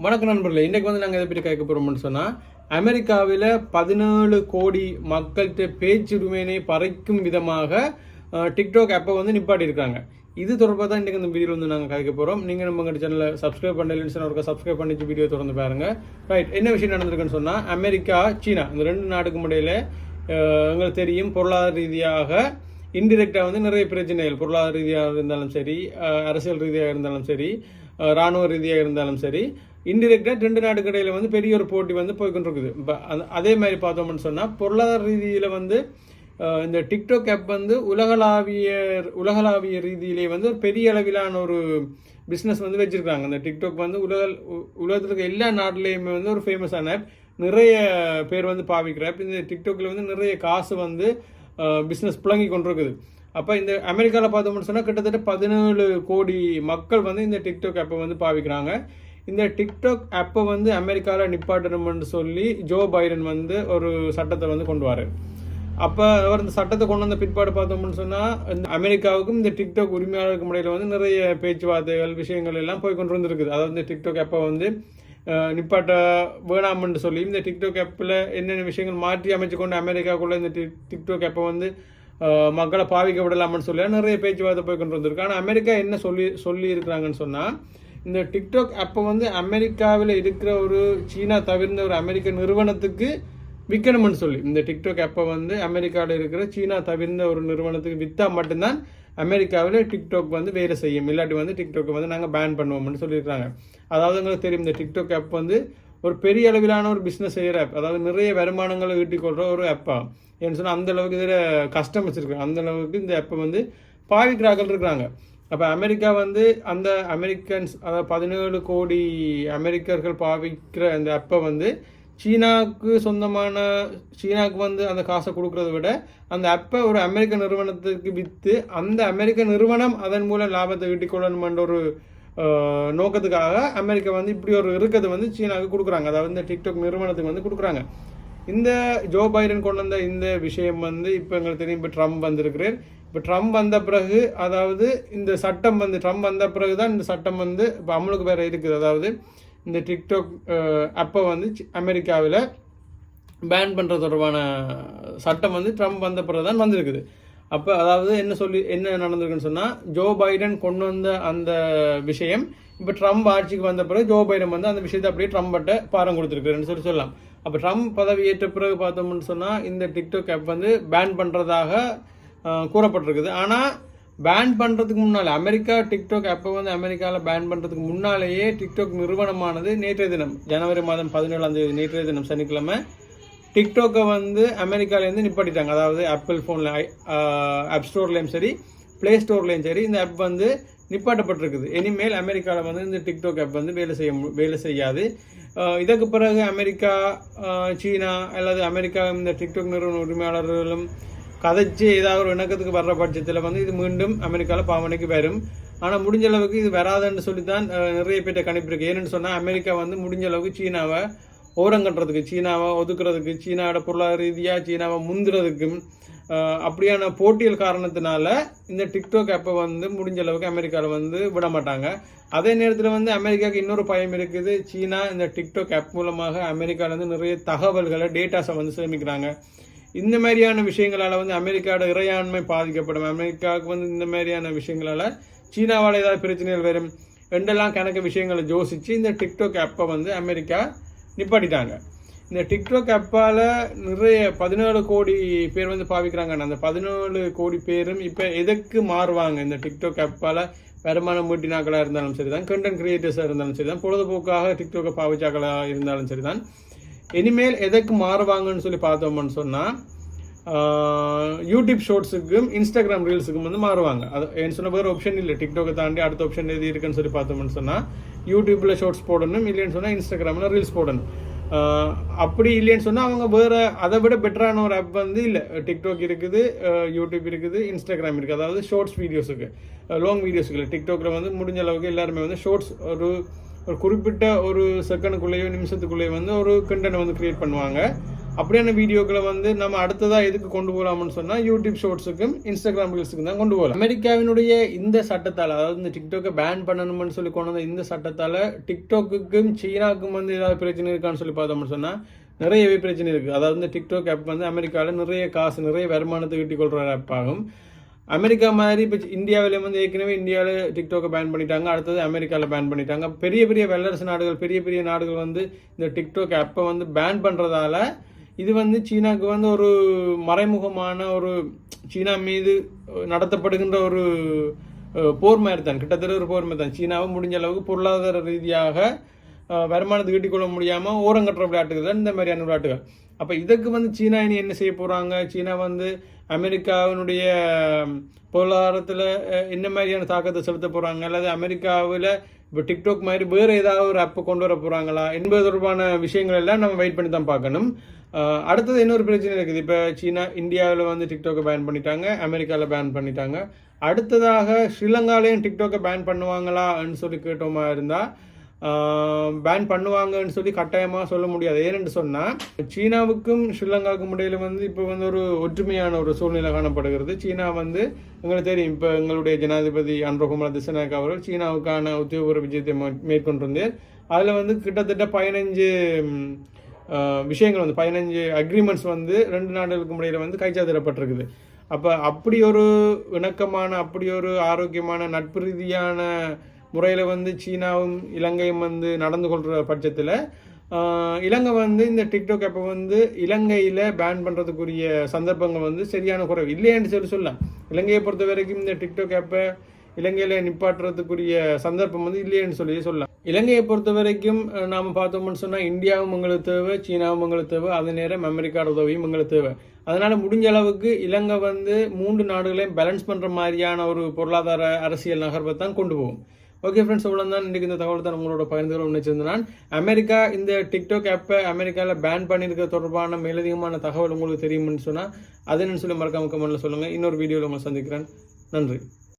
வணக்கம் நண்பர்களே இன்றைக்கு வந்து நாங்கள் எதை பற்றி கேட்க போகிறோம்னு சொன்னால் அமெரிக்காவில் பதினாலு கோடி மக்கள்கிட்ட பேச்சுரிமையினை பறைக்கும் விதமாக டிக்டாக் ஆப்பை வந்து நிப்பாட்டியிருக்காங்க இது தொடர்பாக தான் இன்றைக்கு இந்த வீடியோ வந்து நாங்கள் கேட்க போகிறோம் நீங்கள் நம்ம எங்கள் சேனலை சப்ஸ்கிரைப் பண்ணலன்னு சொன்னால் ஒரு சப்ஸ்கிரைப் பண்ணிச்சு வீடியோ தொடர்ந்து பாருங்க. ரைட் என்ன விஷயம் நடந்திருக்குன்னு சொன்னால் அமெரிக்கா சீனா இந்த ரெண்டு நாடுக்கும் இடையில எங்களுக்கு தெரியும் பொருளாதார ரீதியாக இன்டிரெக்டாக வந்து நிறைய பிரச்சனைகள் பொருளாதார ரீதியாக இருந்தாலும் சரி அரசியல் ரீதியாக இருந்தாலும் சரி இராணுவ ராணுவ ரீதியாக இருந்தாலும் சரி இன்டிரெக்டாக ரெண்டு நாடுக்கு இடையில் வந்து பெரிய ஒரு போட்டி வந்து போய்கொண்டிருக்குது. இப்போ அதே மாதிரி பார்த்தோம்னு சொன்னால் பொருளாதார ரீதியில் வந்து இந்த டிக்டாக் ஆப் வந்து உலகளாவிய உலகளாவிய ரீதியிலே வந்து ஒரு பெரிய அளவிலான ஒரு பிஸ்னஸ் வந்து வச்சுருக்காங்க. இந்த டிக்டாக் வந்து உலக உலகத்தில் இருக்க எல்லா நாட்டிலையுமே வந்து ஒரு ஃபேமஸான ஆப். நிறைய பேர் வந்து பாவிக்கிற ஆப். இந்த டிக்டாக்கில் வந்து நிறைய காசு வந்து பிஸ்னஸ் புழங்கி கொண்டிருக்குது. அப்போ இந்த அமெரிக்காவில் பார்த்தோம்னு சொன்னால் கிட்டத்தட்ட பதினேழு கோடி மக்கள் வந்து இந்த டிக்டாக் ஆப்பை வந்து பாவிக்கிறாங்க. இந்த டிக்டாக் அப்போ வந்து அமெரிக்காவில் நிப்பாட்டணும்னு சொல்லி ஜோ பைடன் வந்து ஒரு சட்டத்தை வந்து கொண்டு வர. அப்போ அவர் இந்த சட்டத்தை கொண்டு வந்த பிற்பாடு பார்த்தோம்னு சொன்னால் இந்த அமெரிக்காவுக்கும் இந்த டிக்டாக் உரிமையாளருக்கும் முறையில் வந்து நிறைய பேச்சுவார்த்தைகள் விஷயங்கள் எல்லாம் போய் கொண்டு வந்துருக்குது. அதாவது இந்த டிக்டாக் அப்போ வந்து நிப்பாட்ட வேணாம்னு சொல்லி இந்த டிக்டாக் ஆப்பில் என்னென்ன விஷயங்கள் மாற்றி அமைச்சு கொண்டு அமெரிக்காக்குள்ளே இந்த டி- டிக்டாக் ஆப்பை வந்து மக்களை பாவிக்க விடலாம்னு சொல்லி நிறைய பேச்சுவார்த்தை போய் கொண்டு வந்திருக்கு. ஆனால் அமெரிக்கா என்ன சொல்லி சொல்லி இருக்கிறாங்கன்னு சொன்னால் இந்த டிக்டாக் அப்போ வந்து அமெரிக்காவில் இருக்கிற ஒரு சீனா தவிர்ந்த ஒரு அமெரிக்க நிறுவனத்துக்கு விற்கணும்னு சொல்லி. இந்த டிக்டாக் அப்போ வந்து அமெரிக்காவில் இருக்கிற சீனா தவிர்ந்த ஒரு நிறுவனத்துக்கு விற்றா மட்டும்தான் அமெரிக்காவில் டிக்டாக் வந்து வேலை செய்யும். இல்லாட்டி வந்து டிக்டாக்கை வந்து நாங்கள் பேன் பண்ணுவோம்னு சொல்லியிருக்காங்க. அதாவது உங்களுக்கு தெரியும் இந்த டிக்டாக் ஆப் வந்து ஒரு பெரிய அளவிலான ஒரு பிஸ்னஸ் செய்கிற ஆப் அதாவது நிறைய வருமானங்களை ஈட்டிக்கொள்கிற ஒரு ஆப்பாக ஏன்னு சொன்னால் அந்த அளவுக்கு இதில் கஸ்டமர்ஸ் இருக்காங்க. அந்த அளவுக்கு இந்த ஆப்பை வந்து பாவிக்கிறார்கள் இருக்கிறாங்க அப்போ அமெரிக்கா வந்து அந்த அமெரிக்கன்ஸ் அதாவது பதினேழு கோடி அமெரிக்கர்கள் பாவிக்கிற அந்த அப்போ வந்து சீனாவுக்கு சொந்தமான சீனாவுக்கு வந்து அந்த காசை கொடுக்கறத விட அந்த அப்போ ஒரு அமெரிக்க நிறுவனத்துக்கு விற்று அந்த அமெரிக்க நிறுவனம் அதன் மூலம் லாபத்தை ஈட்டிக்கொள்ளணுமென்ற ஒரு நோக்கத்துக்காக அமெரிக்கா வந்து இப்படி ஒரு இருக்கிறது வந்து சீனாவுக்கு கொடுக்குறாங்க. அதாவது இந்த டிக்டாக் நிறுவனத்துக்கு வந்து கொடுக்குறாங்க. இந்த ஜோ பைடன் கொண்டு வந்த இந்த விஷயம் வந்து இப்போ எங்களுக்கு தெரியும். இப்போ ட்ரம்ப் வந்திருக்கிறார். இப்போ ட்ரம்ப் வந்த பிறகு அதாவது இந்த சட்டம் வந்து ட்ரம்ப் வந்த பிறகு தான் இந்த சட்டம் வந்து இப்போ அமலுக்கு வேற இருக்குது. அதாவது இந்த டிக்டாக் அப்போ வந்து அமெரிக்காவில் பேன் பண்ணுறது தொடர்பான சட்டம் வந்து ட்ரம்ப் வந்த பிறகு தான் வந்திருக்குது. அப்போ அதாவது என்ன சொல்லி என்ன நடந்திருக்குன்னு சொன்னால் ஜோ பைடன் கொண்டு வந்த அந்த விஷயம் இப்போ ட்ரம்ப் ஆட்சிக்கு வந்த பிறகு ஜோ பைடன் வந்து அந்த விஷயத்தை அப்படியே ட்ரம்பட்ட பாரம் கொடுத்துருக்குறேன்னு சொல்லி சொல்லலாம். அப்போ ட்ரம்ப் பதவி ஏற்ற பிறகு பார்த்தோம்னு சொன்னால் இந்த டிக்டாக் ஆப் வந்து பேன் பண்ணுறதாக கூறப்பட்டிருக்குது. ஆனால் பேன் பண்ணுறதுக்கு முன்னால் அமெரிக்கா டிக்டாக் அப்போ வந்து அமெரிக்காவில் பேன் பண்ணுறதுக்கு முன்னாலேயே டிக்டாக் நிறுவனமானது நேற்றைய தினம் ஜனவரி மாதம் பதினேழாம் தேதி நேற்றைய தினம் சனிக்கிழமை டிக்டாக்கை வந்து அமெரிக்காலேருந்து நிப்பாட்டிட்டாங்க. அதாவது ஆப்பிள் ஃபோனில் ஆப் ஸ்டோர்லேயும் சரி ப்ளே ஸ்டோர்லேயும் சரி இந்த ஆப் வந்து நிப்பாட்டப்பட்டிருக்குது. இனிமேல் அமெரிக்காவில் வந்து இந்த டிக்டாக் ஆப் வந்து வேலை செய்ய மு- வேலை செய்யாது. இதற்கு பிறகு அமெரிக்கா சீனா அல்லது அமெரிக்கா இந்த டிக்டாக் நிறுவன உரிமையாளர்களும் கதைச்சு ஏதாவது ஒரு இணக்கத்துக்கு வர்ற பட்சத்தில் வந்து இது மீண்டும் அமெரிக்காவில் பாவனைக்கு வரும். ஆனால் முடிஞ்ச அளவுக்கு இது வராதுன்னு சொல்லி தான் நிறைய பேர்ட்ட கணிப்பிருக்கு. ஏன்னு சொன்னால் அமெரிக்கா வந்து முடிஞ்ச அளவுக்கு சீனாவை ஓரங்கட்டுறதுக்கு சீனாவை ஒதுக்குறதுக்கு சீனாவோட பொருளாதார ரீதியாக சீனாவை முந்துறதுக்கும் அப்படியான போட்டியல் காரணத்தினால இந்த டிக்டாக் ஆப்பை வந்து முடிஞ்ச அளவுக்கு அமெரிக்காவில் வந்து விட மாட்டாங்க. அதே நேரத்தில் வந்து அமெரிக்காவுக்கு இன்னொரு பயம் இருக்குது. சீனா இந்த டிக்டாக் ஆப் மூலமாக அமெரிக்காவிலேருந்து நிறைய தகவல்களை டேட்டாஸை வந்து சேமிக்கிறாங்க. இந்த மாதிரியான விஷயங்களால வந்து அமெரிக்காவோட இறையாண்மை பாதிக்கப்படும். அமெரிக்காவுக்கு வந்து இந்த மாதிரியான விஷயங்களால சீனாவால் ஏதாவது பிரச்சனைகள் வரும். ரெண்டெல்லாம் கணக்கு விஷயங்களை யோசிச்சு இந்த டிக்டாக் ஆப்பை வந்து அமெரிக்கா நிப்பாட்டிட்டாங்க. இந்த டிக்டாக் ஆப்பால் நிறைய பதினேழு கோடி பேர் வந்து பாவிக்கிறாங்க. அந்த பதினேழு கோடி பேரும் இப்போ எதுக்கு மாறுவாங்க? இந்த டிக்டாக் ஆப்பால் வருமானம் ஈட்டினாக்களாக இருந்தாலும் சரி தான் கண்டென்ட் கிரியேட்டர்ஸாக இருந்தாலும் சரி தான் பொழுதுபோக்காக டிக்டாக்கை பாவிச்சாக்களாக இருந்தாலும் சரி தான் இனிமேல் எதற்கு மாறுவாங்கன்னு சொல்லி பார்த்தோம்னு சொன்னால் யூடியூப் ஷார்ட்ஸுக்கும் இன்ஸ்டாகிராம் ரீல்ஸுக்கும் வந்து மாறுவாங்க. அது ஏன்னு சொன்ன வேறு ஆப்ஷன் இல்லை. டிக்டாக்கை தாண்டி அடுத்த ஆப்ஷன் எது இருக்குன்னு சொல்லி பார்த்தோம்னு சொன்னால் யூடியூப்பில் ஷார்ட்ஸ் போடணும் இல்லைன்னு சொன்னால் இன்ஸ்டாகிராமில் ரீல்ஸ் போடணும். அப்படி இல்லைன்னு சொன்னால் அவங்க வேறு அதை விட பெட்டரான ஒரு ஆப் வந்து இல்லை. டிக்டாக் இருக்குது யூடியூப் இருக்குது இன்ஸ்டாகிராம் இருக்குது. அதாவது ஷார்ட்ஸ் வீடியோஸுக்கு லாங் வீடியோஸுக்கு இல்லை. டிக்டாக்ல வந்து முடிஞ்ச அளவுக்கு எல்லாருமே வந்து ஷார்ட்ஸ் ஒரு ஒரு குறிப்பிட்ட ஒரு செகண்டுக்குள்ளேயோ நிமிஷத்துக்குள்ளேயோ வந்து ஒரு கண்டென்ட் வந்து க்ரியேட் பண்ணுவாங்க. அப்படியான வீடியோக்களை வந்து நம்ம அடுத்ததாக எதுக்கு கொண்டு போகலாம்னு சொன்னால் யூடியூப் ஷோர்ட்ஸுக்கும் இன்ஸ்டாகிராம் ரீல்ஸுக்கும் தான் கொண்டு போகலாம் அமெரிக்காவினுடைய இந்த சட்டத்தால் அதாவது இந்த டிக்டாக்கை பேன் பண்ணணும்னு சொல்லி கொண்டு வந்த இந்த சட்டத்தால் டிக்டாக்குக்கும் சீனாவுக்கும் வந்து ஏதாவது பிரச்சனை இருக்கான்னு சொல்லி பார்த்தோம்னு சொன்னால் நிறையவே பிரச்சனை இருக்குது அதாவது இந்த டிக்டாக் ஆப் வந்து அமெரிக்காவில் நிறைய காசு நிறைய வருமானத்தை ஈட்டிக் கொள்கிற ஆப் ஆகும். அமெரிக்கா மாதிரி இப்போ இந்தியாவிலே வந்து ஏற்கனவே இந்தியாவில் டிக்டாக்கை பேன் பண்ணிட்டாங்க. அடுத்தது அமெரிக்காவில் பேன் பண்ணிட்டாங்க. பெரிய பெரிய வல்லரசு நாடுகள் பெரிய பெரிய நாடுகள் வந்து இந்த டிக்டாக் அப்போ வந்து பேன் பண்ணுறதால இது வந்து சீனாவுக்கு வந்து ஒரு மறைமுகமான ஒரு சீனா மீது நடத்தப்படுகின்ற ஒரு போர் மாதிரி தான். கிட்டத்தட்ட ஒரு போர் மாதிரி தான். சீனாவை முடிஞ்ச அளவுக்கு பொருளாதார ரீதியாக வருமானத்தை ஈட்டிக் கொள்ள முடியாமல் ஓரங்கட்டுற விளையாட்டுகள் தான் இந்த மாதிரியான விளையாட்டுகள். அப்போ இதுக்கு வந்து சீனா இனி என்ன செய்ய போகிறாங்க சீனா வந்து அமெரிக்காவினுடைய பொருளாதாரத்தில் என்ன மாதிரியான தாக்கத்தை செலுத்த போகிறாங்க அல்லது அமெரிக்காவில் இப்போ டிக்டாக் மாதிரி வேறு ஏதாவது ஒரு ஆப்பை கொண்டு வர போகிறாங்களா என்பது தொடர்பான விஷயங்கள் எல்லாம் நம்ம வெயிட் பண்ணி தான் பார்க்கணும் அடுத்தது இன்னொரு பிரச்சனை இருக்குது. இப்போ சீனா இந்தியாவில் வந்து டிக்டாக்கை பேன் பண்ணிட்டாங்க. அமெரிக்காவில் பேன் பண்ணிட்டாங்க. அடுத்ததாக ஸ்ரீலங்காலையும் டிக்டாக்கை பேன் பண்ணுவாங்களான்னு சொல்லி கேட்டோமா இருந்தால் பேன் பண்ணுவாங்கன்னு சொல்லி கட்டாயமாக சொல்ல முடியாது. ஏன்னு சொன்னால் சீனாவுக்கும் ஸ்ரீலங்காவுக்கும் இடையில் வந்து இப்போ வந்து ஒரு ஒற்றுமையான ஒரு சூழ்நிலை காணப்படுகிறது. சீனா வந்து எங்களுக்கு தெரியும் இப்போ எங்களுடைய ஜனாதிபதி அன்றகுமார் திசநாயக் அவர்கள் சீனாவுக்கான உத்தியோகபூர்வ விஜயத்தை மே- மேற்கொண்டிருந்தார். அதில் வந்து கிட்டத்தட்ட பதினஞ்சு விஷயங்கள் வந்து பதினஞ்சு அக்ரிமெண்ட்ஸ் வந்து ரெண்டு நாடுகளுக்கு இடையில் வந்து கைச்சாத்திடப்பட்டிருக்குது. அப்போ அப்படி ஒரு இணக்கமான அப்படி ஒரு ஆரோக்கியமான நட்பு ரீதியான முறையில் வந்து சீனாவும் இலங்கையும் வந்து நடந்து கொள்கிற பட்சத்தில் இலங்கை வந்து இந்த டிக்டாக் அப்போ வந்து இலங்கையில் பேன் பண்ணுறதுக்குரிய சந்தர்ப்பங்கள் வந்து சரியான குறைவு. இல்லையான்னு சொல்லி சொல்லலாம். இலங்கையை பொறுத்த வரைக்கும் இந்த டிக்டாக் ஆப்பை இலங்கையில் நிப்பாட்டுறதுக்குரிய சந்தர்ப்பம் வந்து இல்லைன்னு சொல்லி சொல்லலாம். இலங்கையை பொறுத்த வரைக்கும் நாம் பார்த்தோம்னு சொன்னால் இந்தியாவும் எங்களுக்கு தேவை சீனாவும் எங்களுக்கு தேவை. அதே நேரம் அமெரிக்காவோட உதவியும் எங்களுக்கு தேவை. அதனால் முடிஞ்ச அளவுக்கு இலங்கை வந்து மூன்று நாடுகளையும் பேலன்ஸ் பண்ணுற மாதிரியான ஒரு பொருளாதார அரசியல் நகர்வை தான் கொண்டு போகும். ஓகே ஃப்ரெண்ட்ஸ் இவ்வளோ தான் இன்றைக்கு இந்த தகவல் தான் உங்களோட பகிர்ந்துகளை நினைச்சிருந்தேன் நான். அமெரிக்கா இந்த டிக்டாக் ஆப்பை அமெரிக்காவில் பேன் பண்ணியிருக்க தொடர்பான மேலதிகமான தகவல் உங்களுக்கு தெரியும்னு சொன்னால் அதை சொல்லி மறக்காம கமெண்ட்டில் சொல்லுங்கள் இன்னொரு வீடியோவில் உங்களை சந்திக்கிறேன். நன்றி.